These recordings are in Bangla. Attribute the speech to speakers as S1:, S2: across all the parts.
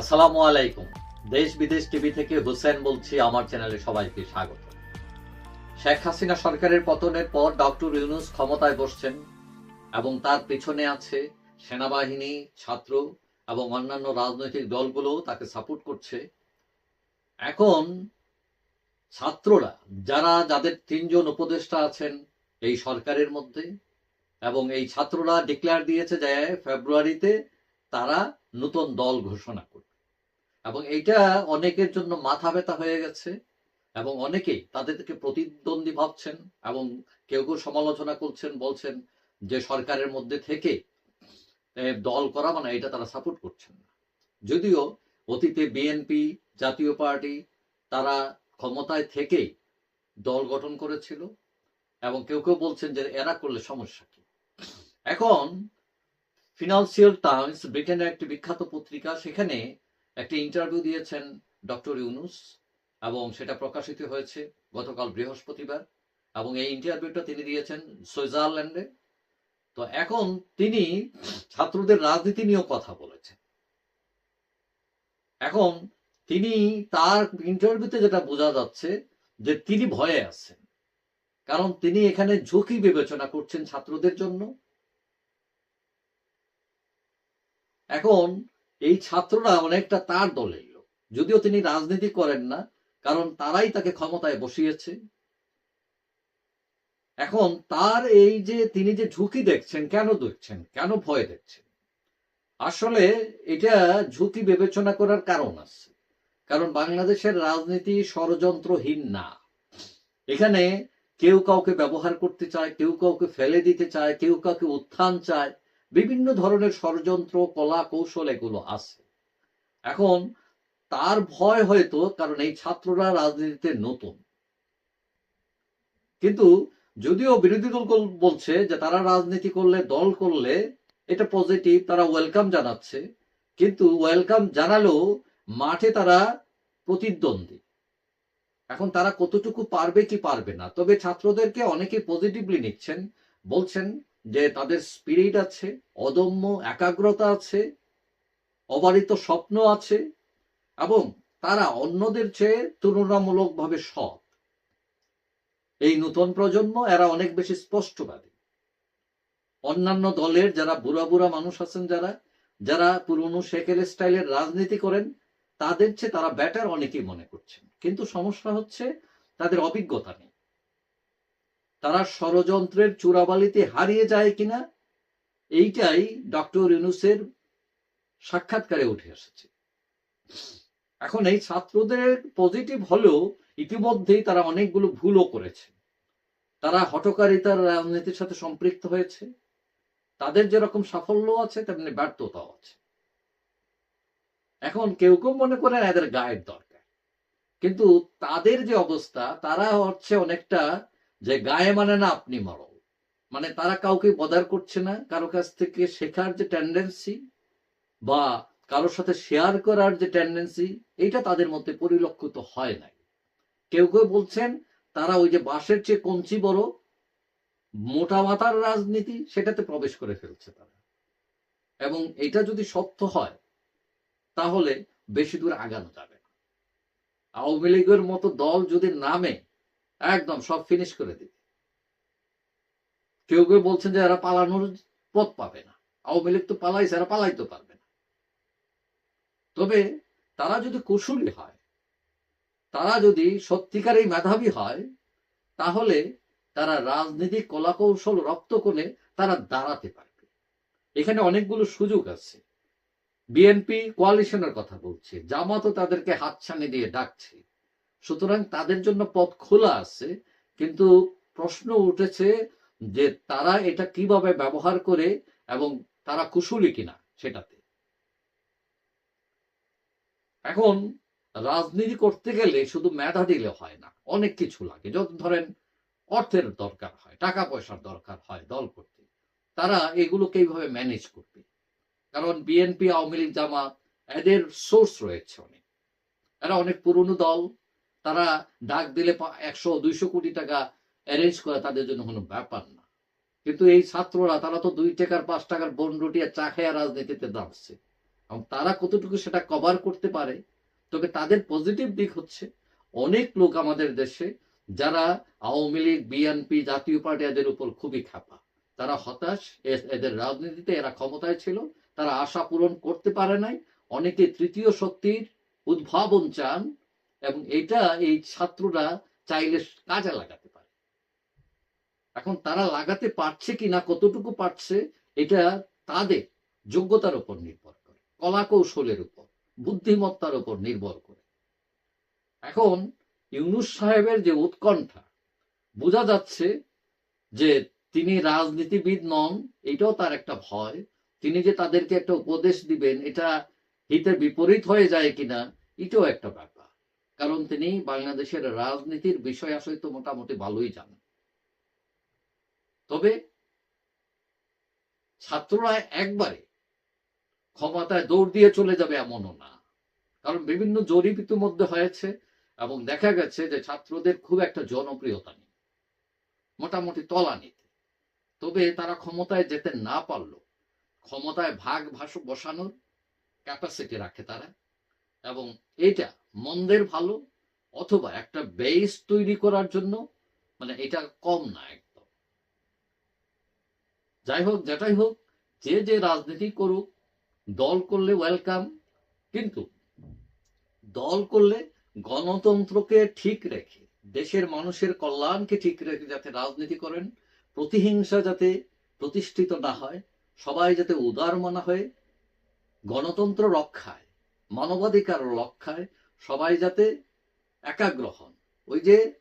S1: আসসালামু আলাইকুম। দেশ বিদেশ টিভি থেকে হুসেন বলছি, আমার চ্যানেলে সবাইকে স্বাগত। শেখ হাসিনা সরকারের পতনের পর ডক্টর ইউনুস ক্ষমতায় বসছেন এবং তার পেছনে আছে সেনাবাহিনী, ছাত্র এবং অন্যান্য রাজনৈতিক দলগুলো তাকে সাপোর্ট করছে। এখন ছাত্ররা, যারা, যাদের তিনজন উপদেষ্টা আছেন এই সরকারের মধ্যে এবং এই ছাত্ররা ডিক্লেয়ার দিয়েছে যে ফেব্রুয়ারিতে তারা নতুন দল ঘোষণা করবে। এবং এইটা অনেকের জন্য মাথা ব্যথা হয়ে গেছে এবং অনেকেই তাদেরকে প্রতিদ্বন্দ্বী ভাবছেন এবং কেউ কেউ সমালোচনা করছেন, বলছেন যে সরকারের মধ্যে থেকে দল করা মানে এটা তারা সাপোর্ট করছেন না। যদিও অতীতে বিএনপি জাতীয় পার্টি, তারা ক্ষমতায় থেকেই দল গঠন করেছিল এবং কেউ কেউ বলছেন যে এরা করলে সমস্যা কি। এখন ফিনান্সিয়াল টাইমস ব্রিটেনের একটি বিখ্যাত পত্রিকা, সেখানে একটি ইন্টারভিউ দিয়েছেন ডক্টর ইউনুস এবং সেটা প্রকাশিত হয়েছে গতকাল বৃহস্পতিবার, এবং এই ইন্টারভিউটা তিনি দিয়েছেন সুইজারল্যান্ডে তো এখন তিনি ছাত্রদের রাজনীতি নিয়েও কথা বলেছেন। এখন তিনি তার ইন্টারভিউতে যেটা বোঝা যাচ্ছে যে তিনি ভয়ে আছেন, কারণ তিনি এখানে ঝুঁকি বিবেচনা করছেন ছাত্রদের জন্য এখন এই ছাত্ররা অনেকটা তার দলের লোক। যদিও তিনি রাজনীতি করেন না, কারণ তারাই তাকে ক্ষমতায় বসিয়েছে। এখন তার এই যে তিনি যে ঝুঁকি দেখছেন, কেন দেখছেন, কেন ভয় দেখছেন? আসলে এটা ঝুঁকি বিবেচনা করার কারণ আছে। কারণ বাংলাদেশের রাজনীতি ষড়যন্ত্রহীন না। এখানে কেউ কাউকে ব্যবহার করতে চায়, কেউ কাউকে ফেলে দিতে চায়, কেউ কাউকে উত্থান চায় বিভিন্ন ধরনের ষড়যন্ত্র কলা কৌশল এগুলো আছে। এখন তার ভয় হয়তো কারণ এই ছাত্ররা রাজনীতিতে নতুন। কিন্তু যদিও বিরোধী দল বলছে যে তারা রাজনীতি করলে, দল করলে এটা পজিটিভ তারা ওয়েলকাম জানাচ্ছে। কিন্তু ওয়েলকাম জানালেও মাঠে তারা প্রতিদ্বন্দ্বী। এখন তারা কতটুকু পারবে কি পারবে না। তবে ছাত্রদেরকে অনেকে পজিটিভলি নিচ্ছেন, বলছেন যে তাদের স্পিরিট আছে, অদম্য একাগ্রতা আছে, অবারিত স্বপ্ন আছে, এবং তারা অন্যদের চেয়ে তুলনামূলকভাবে সৎ। এই নতুন প্রজন্ম, এরা অনেক বেশি স্পষ্টবাদী। অন্যান্য দলের যারা বুড়া বুড়া মানুষ আছেন যারা যারা পুরনো শেখের স্টাইলের রাজনীতি করেন, তাদের চেয়ে তারা ব্যাটার অনেকেই মনে করছেন। কিন্তু সমস্যা হচ্ছে, তাদের অভিজ্ঞতা নেই। তারা ষড়যন্ত্রের চূড়াবালিতে হারিয়ে যায় কিনা, এইটাই ডক্টর ইউনুসের সাক্ষাৎকারে উঠে এসেছে। এখন এই ছাত্রদের পজিটিভ হলেও ইতিমধ্যেই তারা অনেকগুলো ভুলও করেছে। তারা হটকারিতার রাজনীতির সাথে সম্পৃক্ত হয়েছে। তাদের যেরকম সাফল্য আছে, তেমনি ব্যর্থতাও আছে। এখন কেউ কেউ মনে করেন এদের গায়ের দরকার। কিন্তু তাদের যে অবস্থা, তারা হচ্ছে অনেকটা যে গায়ে মানে না আপনি মরো মানে তারা কাউকে বদার করছে না, কারও কাছ থেকে শেখার যে টেন্ডেন্সি বা কারোর সাথে শেয়ার করার যে টেন্ডেন্সি এইটা তাদের মধ্যে পরিলক্ষিত হয় নাই। কেউ কেউ বলছেন, তারা ওই যে বাঁশের চেয়ে কঞ্চি বড়, মোটা মাথার রাজনীতি, সেটাতে প্রবেশ করে ফেলছে তারা। এবং এটা যদি সত্য হয়, তাহলে বেশি দূর আগানো যাবে না। আওয়ামী লীগের মতো দল যদি নামে একদম সব ফিনিশ করে দিবে। কেউ কেউ বলছেন যে এরা পালানোর পথ পাবে না। আওয়ামী লীগ তো পালাইছে, এরা পালাইতে পারবে না। তবে তারা যদি কুশলী হয়, তারা যদি সত্যিকারেই মেধাবী হয়, তাহলে তারা রাজনীতিক কলাকৌশল রপ্ত করে তারা দাঁড়াতে পারবে। এখানে অনেকগুলো সুযোগ আছে। বিএনপি কোয়ালিশনের কথা বলছে। জামাতও তাদেরকে হাতছানি দিয়ে ডাকছে। সুতরাং তাদের জন্য পথ খোলা আছে, কিন্তু প্রশ্ন উঠেছে যে তারা এটা কীভাবে ব্যবহার করে এবং তারা কুশলী কিনা সেটাতে। এখন রাজনীতি করতে গেলে শুধু মেধা দিলে হয় না, অনেক কিছু লাগে। যত ধরেন অর্থের দরকার হয়, টাকা পয়সার দরকার হয় দল করতে, তারা এগুলোকে এইভাবে ম্যানেজ করবে। কারণ বিএনপি আওয়ামী লীগ, জামাত, এদের সোর্স রয়েছে অনেক। এরা অনেক পুরনো দল তারা ডাক দিলে একশো, দুইশো কোটি টাকা অ্যারেঞ্জ করা তাদের জন্য কোনো ব্যাপার না। কিন্তু এই ছাত্ররা, তারা তো দুই টাকার, পাঁচ টাকার বন রুটি আর চা খেয়া রাজনীতিতে নামছে। এবং তারা কতটুকু সেটা কভার করতে পারে, তবে তাদের পজিটিভ দিক হচ্ছে অনেক লোক আমাদের দেশে যারা আওয়ামী লীগ বিএনপি জাতীয় পার্টি এদের উপর খুবই খাপা তারা হতাশ এদের রাজনীতিতে এরা ক্ষমতায় ছিল, তারা আশা পূরণ করতে পারে নাই, অনেকে তৃতীয় শক্তির উদ্ভাবন চান এবং এটা এই ছাত্ররা চাইলে কাজে লাগাতে পারে। এখন তারা লাগাতে পারছে কিনা, কতটুকু পারছে, এটা তাদের যোগ্যতার উপর নির্ভর করে কলা কৌশলের উপর, বুদ্ধিমত্তার উপর নির্ভর করে। এখন ইউনুস সাহেবের যে উৎকণ্ঠা, বোঝা যাচ্ছে যে তিনি রাজনীতিবিদ নন, এটাও তার একটা ভয়। তিনি যে তাদেরকে একটা উপদেশ দিবেন, এটা হিতের বিপরীত হয়ে যায় কিনা, এটাও একটা ব্যাপার। কারণ তিনি বাংলাদেশের রাজনীতির বিষয় আসলে তো মোটামুটি ভালোই জানেন। তবে ছাত্ররা একবারে ক্ষমতায় দৌড় দিয়ে চলে যাবে এমনও না। কারণ বিভিন্ন জরিপ ইতিমধ্যে হয়েছে এবং দেখা গেছে যে ছাত্রদের খুব একটা জনপ্রিয়তা নেই, মোটামুটি তলানিতে। তবে তারা ক্ষমতায় যেতে না পারল ক্ষমতায় ভাগ ভাষ বসানোর ক্যাপাসিটি রাখে তারা। এবং এটা মন্দের ভালো অথবা একটা বেস তৈরি করার জন্য মানে এটা কম না একদম। যাই হোক, যেটাই হোক, যে যে রাজনীতি করুক, দল করলে ওয়েলকাম কিন্তু দল করলে গণতন্ত্রকে ঠিক রেখে, দেশের মানুষের কল্যাণকে ঠিক রেখে যাতে রাজনীতি করেন, প্রতিহিংসা যাতে প্রতিষ্ঠিত না হয়, সবাই যাতে উদার মনা হয়ে, গণতন্ত্র রক্ষায়। মানবাধিকার রক্ষায় সবাই যাতে একাগ্র হন। ওই যে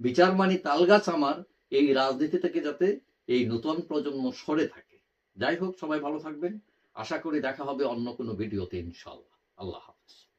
S1: বিচার মানি তালগাছ আমার, এই রাজনীতি থেকে যাতে এই নতুন প্রজন্ম সরে থাকে। যাই হোক, সবাই ভালো থাকবেন। আশা করি দেখা হবে অন্য কোনো ভিডিওতে ইনশাল্লাহ আল্লাহ হাফিজ।